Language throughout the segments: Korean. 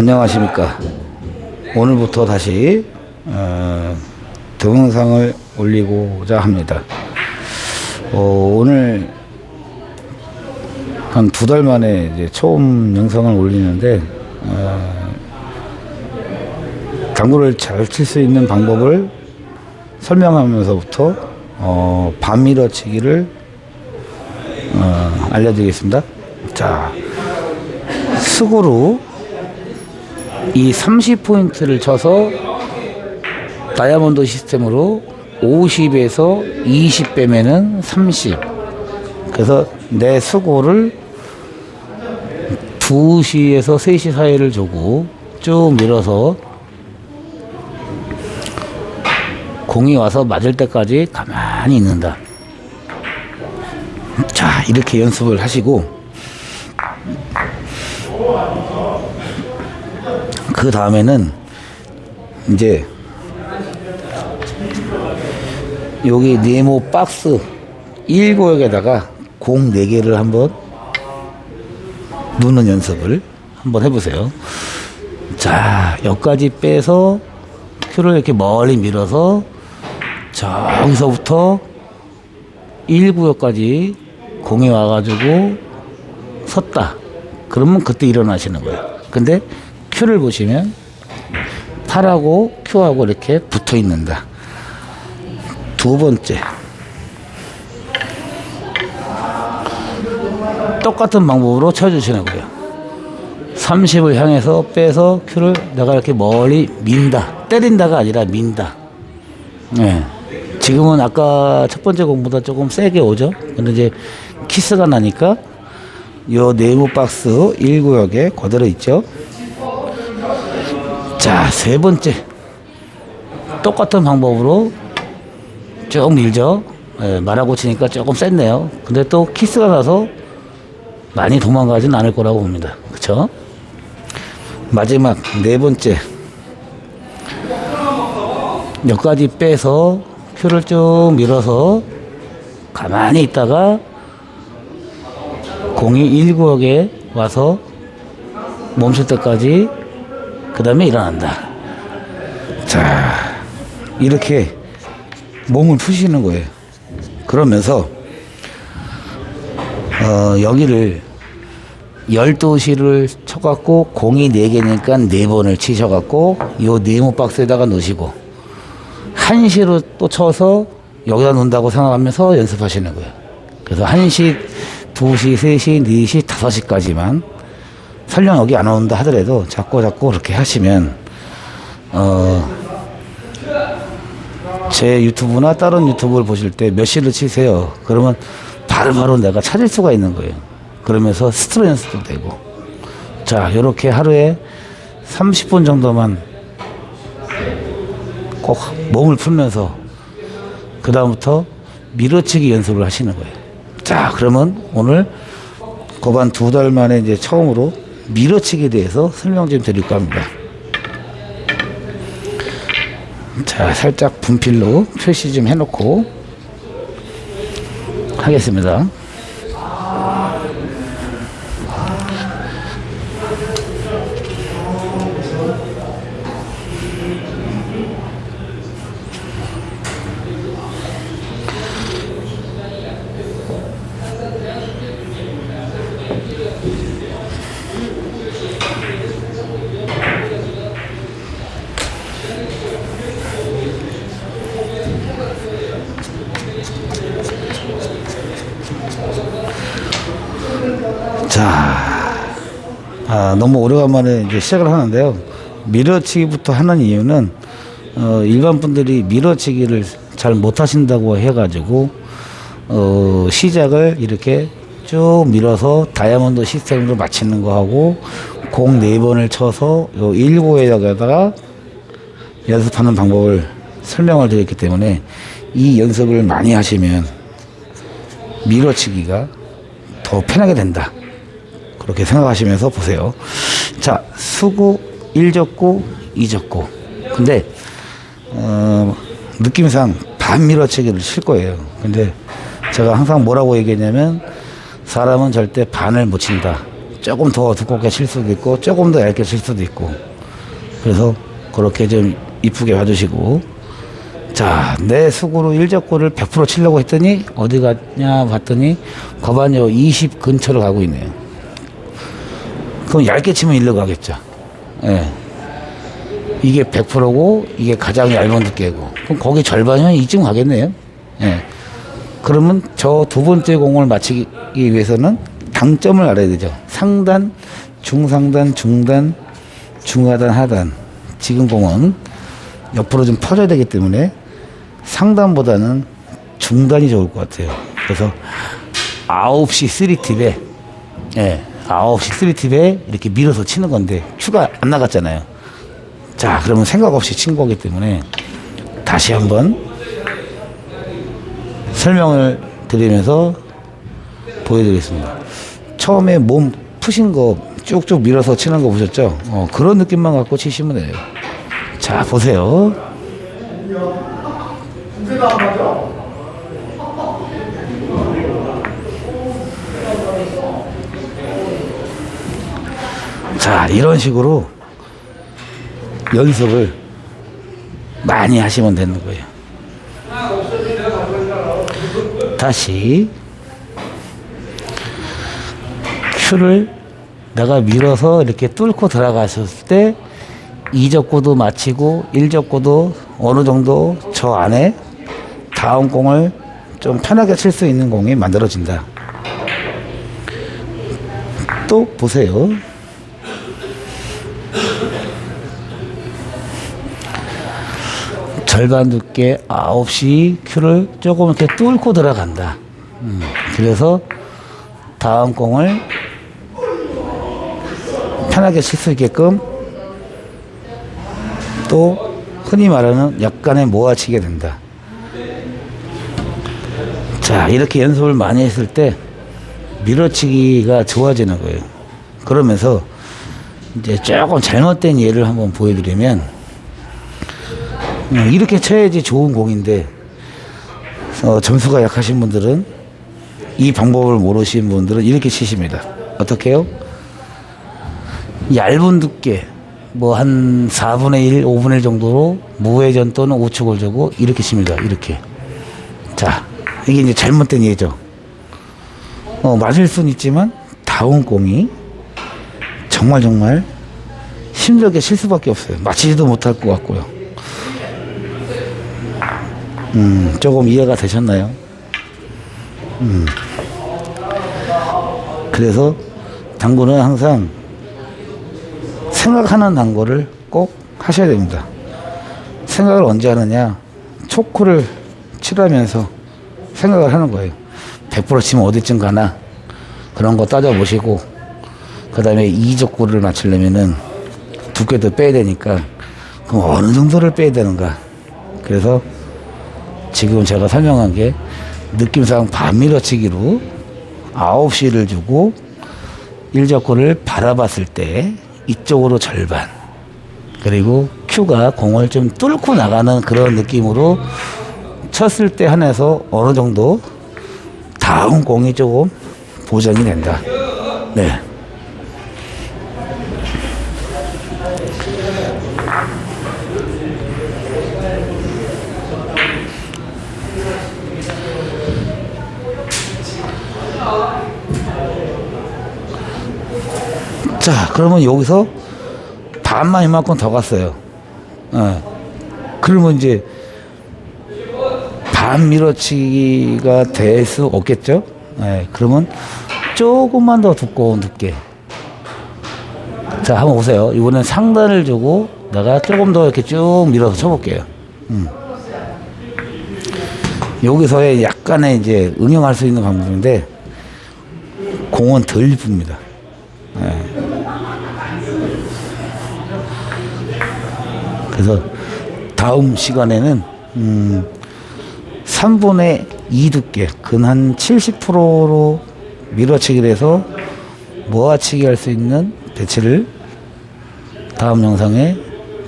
안녕하십니까. 오늘부터 다시 어, 동영상을 올리고자 합니다. 어, 오늘 한 두 달 만에 이제 처음 영상을 올리는데 어, 당구를 잘 칠 수 있는 방법을 설명하면서부터 어, 반밀어치기를 어, 알려드리겠습니다. 자, 수고로 이 30포인트를 쳐서 다이아몬드 시스템으로 50에서 20 빼면은 30. 그래서 내 수고를 2시에서 3시 사이를 주고 쭉 밀어서 공이 와서 맞을 때까지 가만히 있는다. 자, 이렇게 연습을 하시고 그 다음에는 이제 여기 네모 박스 1구역에다가 공 4개를 한번 누는 연습을 한번 해보세요. 자, 여기까지 빼서 큐를 이렇게 멀리 밀어서 저기서부터 1구역까지 공이 와가지고 섰다. 그러면 그때 일어나시는 거예요. 근데 큐를 보시면 팔하고 큐하고 이렇게 붙어 있는다. 두 번째. 똑같은 방법으로 쳐주시는 거예요. 30을 향해서 빼서 큐를 내가 이렇게 멀리 민다. 때린다가 아니라 민다. 네. 지금은 아까 첫 번째 공보다 조금 세게 오죠. 근데 이제 키스가 나니까 요 네모 박스 1구역에 그대로 있죠. 자, 세 번째. 똑같은 방법으로 쭉 밀죠. 예, 말하고 치니까 조금 셌네요. 근데 또 키스가 나서 많이 도망가진 않을 거라고 봅니다. 그쵸? 마지막 네 번째. 여기까지 빼서 큐를 쭉 밀어서 가만히 있다가 공이 1구역에 와서 멈출 때까지 그 다음에 일어난다. 자, 이렇게 몸을 푸시는 거예요. 그러면서, 어, 여기를 12시를 쳐갖고 공이 4개니까 4번을 치셔갖고 요 네모 박스에다가 넣으시고 1시로 또 쳐서 여기다 놓는다고 생각하면서 연습하시는 거예요. 그래서 1시, 2시, 3시, 4시, 5시까지만 설령 여기 안 온다 하더라도 자꾸 자꾸 그렇게 하시면 어, 제 유튜브나 다른 유튜브를 보실 때 몇 시를 치세요. 그러면 바로바로 내가 찾을 수가 있는 거예요. 그러면서 스트로 연습도 되고. 자, 이렇게 하루에 30분 정도만 꼭 몸을 풀면서 그 다음부터 밀어치기 연습을 하시는 거예요. 자, 그러면 오늘 고반 두 달 만에 이제 처음으로 밀어치기에 대해서 설명 좀 드릴까 합니다. 자, 살짝 분필로 표시 좀 해놓고 하겠습니다. 너무 오래간만에 이제 시작을 하는데요. 밀어치기부터 하는 이유는 어, 일반 분들이 밀어치기를 잘 못하신다고 해가지고 어, 시작을 이렇게 쭉 밀어서 다이아몬드 시스템으로 맞히는 거 하고 공 네 번을 쳐서 요 1구에다가 연습하는 방법을 설명을 드렸기 때문에 이 연습을 많이 하시면 밀어치기가 더 편하게 된다. 그렇게 생각하시면서 보세요. 자, 수구 1접구, 2접구. 근데, 어, 느낌상 반 밀어치기를 칠 거예요. 근데 제가 항상 뭐라고 얘기했냐면 사람은 절대 반을 못 친다. 조금 더 두껍게 칠 수도 있고 조금 더 얇게 칠 수도 있고 그래서 그렇게 좀 이쁘게 봐주시고 자, 내 수구로 일적구를 100% 치려고 했더니 어디 갔냐 봤더니 거반요 20 근처로 가고 있네요. 그럼 얇게 치면 일로 가겠죠. 예. 이게 100%고 이게 가장 얇은 두께고 그럼 거기 절반이면 이쯤 가겠네요. 예. 그러면 저 두 번째 공을 맞추기 위해서는 당점을 알아야 되죠. 상단, 중상단, 중단, 중하단, 하단. 지금 공은 옆으로 좀 퍼져야 되기 때문에 상단보다는 중단이 좋을 것 같아요. 그래서 9시 3팁에 예, 9시 3팁에 이렇게 밀어서 치는 건데 큐가 안 나갔잖아요. 자, 그러면 생각 없이 친 거기 때문에 다시 한번 설명을 드리면서 보여드리겠습니다. 처음에 몸 푸신 거 쭉쭉 밀어서 치는 거 보셨죠? 어, 그런 느낌만 갖고 치시면 돼요. 자, 보세요. 자, 이런 식으로 연습을 많이 하시면 되는 거예요. 다시 큐를 내가 밀어서 이렇게 뚫고 들어가셨을 때 이적구도 마치고 일적구도 어느 정도 저 안에 다음 공을 좀 편하게 칠 수 있는 공이 만들어진다. 또 보세요. 절반 두께 9시 큐를 조금 이렇게 뚫고 들어간다. 음, 그래서 다음 공을 편하게 칠 수 있게끔 또 흔히 말하는 약간의 모아치게 된다. 자, 이렇게 연습을 많이 했을 때 밀어치기가 좋아지는 거예요. 그러면서 이제 조금 잘못된 예를 한번 보여드리면 음, 이렇게 쳐야지 좋은 공인데 어, 점수가 약하신 분들은 이 방법을 모르시는 분들은 이렇게 치십니다. 어떻게요? 얇은 두께 뭐 한 4분의 1, 5분의 1 정도로 무회전 또는 우측을 주고 이렇게 칩니다. 이렇게. 자, 이게 이제 잘못된 예죠. 어, 맞을 수는 있지만 다운 공이 정말 정말 힘들게 칠 수밖에 없어요. 맞히지도 못할 것 같고요. 음, 조금 이해가 되셨나요? 음. 그래서 당구는 항상 생각하는 당구를 꼭 하셔야 됩니다. 생각을 언제 하느냐? 초크를 치라면서 생각을 하는 거예요. 100% 치면 어디쯤 가나? 그런 거 따져보시고, 그 다음에 이적구를 맞추려면은 두께도 빼야 되니까, 그럼 어느 정도를 빼야 되는가? 그래서 지금 제가 설명한 게 느낌상 반밀어치기로 9시를 주고 1적구를 바라봤을 때 이쪽으로 절반 그리고 큐가 공을 좀 뚫고 나가는 그런 느낌으로 쳤을 때 한해서 어느 정도 다음 공이 조금 보정이 된다. 네. 자, 그러면 여기서 반만 이만큼 더 갔어요. 어. 그러면 이제 반 밀어치기가 될 수 없겠죠? 예, 그러면 조금만 더 두꺼운 두께. 자, 한번 보세요. 이번엔 상단을 주고 내가 조금 더 이렇게 쭉 밀어서 쳐볼게요. 음. 여기서의 약간의 이제 응용할 수 있는 방법인데 공은 덜 붑니다. 그래서 다음 시간에는 음 3분의 2 두께 근 한 70%로 밀어치기를 해서 모아치기 할 수 있는 배치를 다음 영상에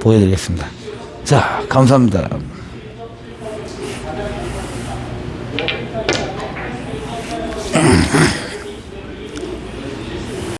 보여드리겠습니다. 자, 감사합니다.